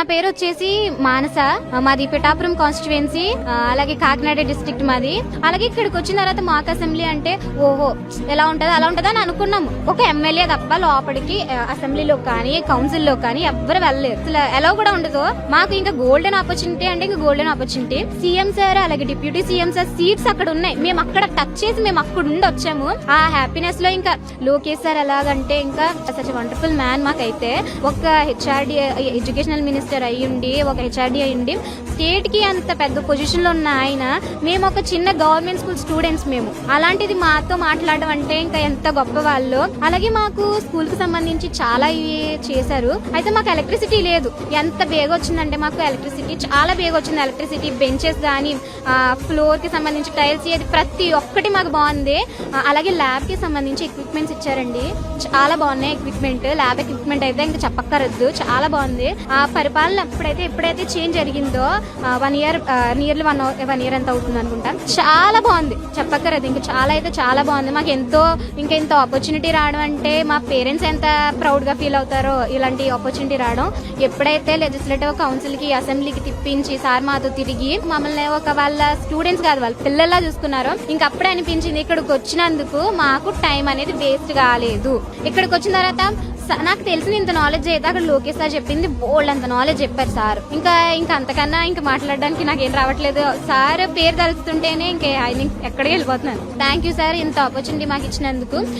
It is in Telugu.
నా పేరు వచ్చేసి మానస. మాది పిఠాపురం కాన్స్టిట్యుయెన్సీ అలాగే కాకినాడ డిస్ట్రిక్ట్ మాది. అలాగే ఇక్కడికి వచ్చిన తర్వాత మాకు అసెంబ్లీ అంటే ఓహో ఎలా ఉంటుందో అలా ఉంటుందో అని అనుకున్నాము. ఒక ఎమ్మెల్యే తప్ప లోపలికి అసెంబ్లీలో కానీ కౌన్సిల్లో కానీ ఎవ్వరు వెళ్ళలేదు. అసలు ఎలా కూడా ఉండదు. మాకు ఇంకా గోల్డెన్ ఆపర్చునిటీ అంటే ఇంకా గోల్డెన్ ఆపర్చునిటీ సీఎం సార్ అలాగే డిప్యూటీ సీఎం సార్ సీట్స్ అక్కడ ఉన్నాయి. మేము అక్కడ టచ్ చేసి మేము అక్కడ ఉండి వచ్చాము. ఆ హ్యాపీనెస్లో ఇంకా లోకేష్ సార్ ఎలాగంటే ఇంకా సచ్ వండర్ఫుల్ మ్యాన్ మాకైతే. ఒక హెచ్ఆర్డి ఎడ్యుకేషనల్ మినిస్టర్ అయ్యుండి ఒక హెచ్ఆర్డి అయ్యుండి స్టేట్కి అంత పెద్ద పొజిషన్లో ఉన్న ఆయన మేము ఒక చిన్న గవర్నమెంట్ స్కూల్ స్టూడెంట్స్ మేము. అలాంటిది మాతో మాట్లాడడం అంటే ఇంకా ఎంత గొప్ప వాళ్ళు. అలాగే మాకు స్కూల్కి సంబంధించి చాలా చేశారు. అయితే మాకు ఎలక్ట్రిసిటీ లేదు. ఎంత బేగా వచ్చిందంటే మాకు ఎలక్ట్రిసిటీ చాలా బేగ వచ్చింది ఎలక్ట్రిసిటీ బెంచెస్ కానీ ఫ్లోర్కి సంబంధించి టైల్స్ ఇది ప్రతి ఒక్కటి మాకు బాగుంది. అలాగే ల్యాబ్కి సంబంధించి ఎక్విప్మెంట్స్ ఇచ్చారండి. చాలా బాగున్నాయి ఎక్విప్మెంట్ ల్యాబ్ ఎక్విప్మెంట్ అయితే ఇంకా చెప్పక్కరద్దు చాలా బాగుంది. ఆ పరిపాలన ఎప్పుడైతే ఎప్పుడైతే చేంజ్ జరిగిందో one year nearly one one year ఎంత అవుతుంది అనుకుంటా. చాలా బాగుంది. చెప్పక్కర్లేదు. ఇంకా చాలా అయితే చాలా బాగుంది. మాకు ఎంతో ఇంకా ఇంత ఆపర్చునిటీ రావడం అంటే మా పేరెంట్స్ ఎంత ప్రౌడ్గా ఫీల్ అవుతారో ఇలాంటి ఆపర్చునిటీ రావడం ఎప్పుడైతే లెజిస్లేటివ్ కౌన్సిల్కి అసెంబ్లీకి తిప్పించి సార్ మాతో తిరిగి మమ్మల్ని ఒక వాళ్ళ స్టూడెంట్స్ కాదు వాళ్ళ పిల్లల్లా చూసుకున్నారు ఇంకా అప్పుడే అనిపించింది ఇక్కడికి వచ్చినందుకు మాకు టైం అనేది వేస్ట్ కాలేదు. ఇక్కడికి వచ్చిన తర్వాత నాకు తెలిసిన ఇంత నాలెడ్జ్ అయితే అక్కడ లోకేష్ సార్ చెప్పింది బోల్డ్ అంత నాలెడ్జ్ చెప్పారు సార్. ఇంకా ఇంకా అంతకన్నా ఇంకా మాట్లాడడానికి నాకేం రావట్లేదు. సార్ పేరు తలుస్తుంటేనే ఇంకా ఆయన ఎక్కడికి వెళ్ళిపోతున్నాను. థ్యాంక్ యూ సార్ ఇంత ఆపర్చునిటీ మాకు ఇచ్చినందుకు.